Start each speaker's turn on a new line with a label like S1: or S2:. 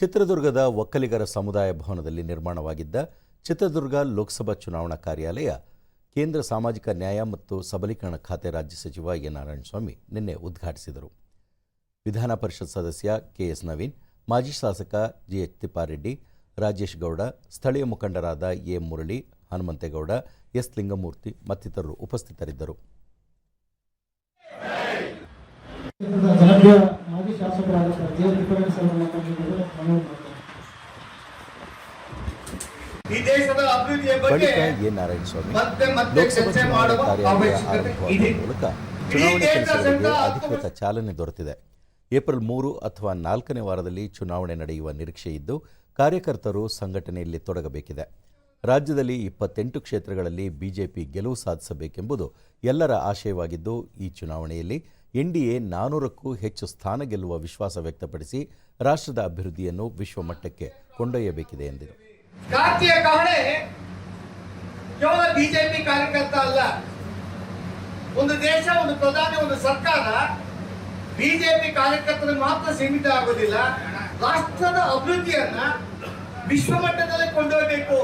S1: ಚಿತ್ರದುರ್ಗದ ಒಕ್ಕಲಿಗರ ಸಮುದಾಯ ಭವನದಲ್ಲಿ ನಿರ್ಮಾಣವಾಗಿದ್ದ ಚಿತ್ರದುರ್ಗ ಲೋಕಸಭಾ ಚುನಾವಣಾ ಕಾರ್ಯಾಲಯ, ಕೇಂದ್ರ ಸಾಮಾಜಿಕ ನ್ಯಾಯ ಮತ್ತು ಸಬಲೀಕರಣ ಖಾತೆ ರಾಜ್ಯ ಸಚಿವ ಎ ನಾರಾಯಣಸ್ವಾಮಿ ನಿನ್ನೆ ಉದ್ಘಾಟಿಸಿದರು. ವಿಧಾನ ಪರಿಷತ್ ಸದಸ್ಯ ಕೆಎಸ್ ನವೀನ್, ಮಾಜಿ ಶಾಸಕ ಜಿಎಚ್ ತಿಪ್ಪಾರೆಡ್ಡಿ, ರಾಜೇಶ್ ಗೌಡ, ಸ್ಥಳೀಯ ಮುಖಂಡರಾದ ಎ ಮುರಳಿ, ಹನುಮಂತೇಗೌಡ, ಎಸ್ ಲಿಂಗಮೂರ್ತಿ ಮತ್ತಿತರರು ಉಪಸ್ಥಿತರಿದ್ದರು.
S2: ಮಾಡ್ತಾರೆ
S3: ಈ ದೇಶದ ಅಭಿವೃದ್ಧಿಯ ಬಗ್ಗೆ
S1: ಬಳಿಕ ಎ. ನಾರಾಯಣಸ್ವಾಮಿ
S3: ಮತ್ತೆ ಮತ್ತೆ
S1: ಲೋಕಸಭಾ
S3: ಚರ್ಚೆ
S1: ಚುನಾವಣಾ
S3: ಮಾಡುವ ಅವಶ್ಯಕತೆ ಇದೆ.
S1: ಅಧಿಕೃತ ಚಾಲನೆ ದೊರೆತಿದೆ. ಏಪ್ರಿಲ್ ಮೂರು ಅಥವಾ ನಾಲ್ಕನೇ ವಾರದಲ್ಲಿ ಚುನಾವಣೆ ನಡೆಯುವ ನಿರೀಕ್ಷೆ ಇದ್ದು ಕಾರ್ಯಕರ್ತರು ಸಂಘಟನೆಯಲ್ಲಿ ತೊಡಗಬೇಕಿದೆ. ರಾಜ್ಯದಲ್ಲಿ ಇಪ್ಪತ್ತೆಂಟು ಕ್ಷೇತ್ರಗಳಲ್ಲಿ ಬಿಜೆಪಿ ಗೆಲುವು ಸಾಧಿಸಬೇಕೆಂಬುದು ಎಲ್ಲರ ಆಶಯವಾಗಿದ್ದು, ಈ ಚುನಾವಣೆಯಲ್ಲಿ ಎನ್ಡಿಎ ನಾನೂರಕ್ಕೂ ಹೆಚ್ಚು ಸ್ಥಾನ ಗೆಲ್ಲುವ ವಿಶ್ವಾಸ ವ್ಯಕ್ತಪಡಿಸಿ ರಾಷ್ಟ್ರದ ಅಭಿವೃದ್ಧಿಯನ್ನು ವಿಶ್ವಮಟ್ಟಕ್ಕೆ ಕೊಂಡೊಯ್ಯಬೇಕಿದೆ ಎಂದರು.
S3: ಕೇವಲ ಬಿಜೆಪಿ ಕಾರ್ಯಕರ್ತ ಅಲ್ಲ. ಒಂದು ದೇಶ, ಒಂದು ಪ್ರಧಾನಿ, ಒಂದು ಸರ್ಕಾರ ಬಿಜೆಪಿ ಕಾರ್ಯಕರ್ತರು ಮಾತ್ರ ಸೀಮಿತ ಆಗೋದಿಲ್ಲ. ರಾಷ್ಟ್ರದ ಅಭಿವೃದ್ಧಿಯನ್ನ ವಿಶ್ವಮಟ್ಟದಲ್ಲಿ ಕೊಂಡೊಯ್ಯಬೇಕು.